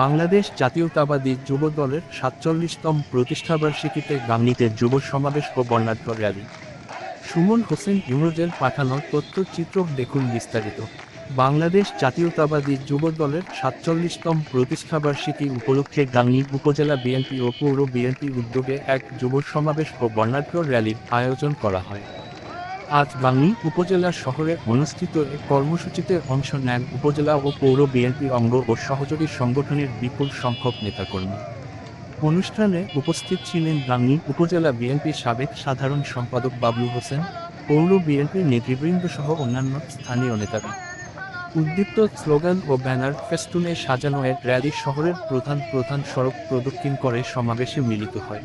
বাংলাদেশ জাতীয়তাবাদী যুব দলের সাতচল্লিশতম প্রতিষ্ঠাবার্ষিকীতে গাংনীতে যুব সমাবেশ ও বর্ণাঢ্য র্যালি। সুমন হোসেন ইমরোজের পাঠানো তথ্যচিত্র দেখুন বিস্তারিত। বাংলাদেশ জাতীয়তাবাদী যুব দলের সাতচল্লিশতম প্রতিষ্ঠাবার্ষিকী উপলক্ষে গাংনী উপজেলা বিএনপি ও পৌর বিএনপি উদ্যোগে এক যুব সমাবেশ ও বর্ণাঢ্য র্যালির আয়োজন করা হয়। আজ বাংলি উপজেলা শহরে অনুষ্ঠিত এক কর্মসূচিতে অংশ নেন উপজেলা ও পৌর বিএনপি অঙ্গ ও সহযোগী সংগঠনের বিপুল সংখ্যক নেতাকর্মী। অনুষ্ঠানে উপস্থিত ছিলেন গাংনী উপজেলা বিএনপির সাবেক সাধারণ সম্পাদক বাবলু হোসেন, পৌর বিএনপির নেতৃবৃন্দ সহ অন্যান্য স্থানীয় নেতারা। উদ্দীপ্ত স্লোগান ও ব্যানার ফেস্টুনে সাজানো এক র্যালি শহরের প্রধান প্রধান সড়ক প্রদক্ষিণ করে সমাবেশে মিলিত হয়।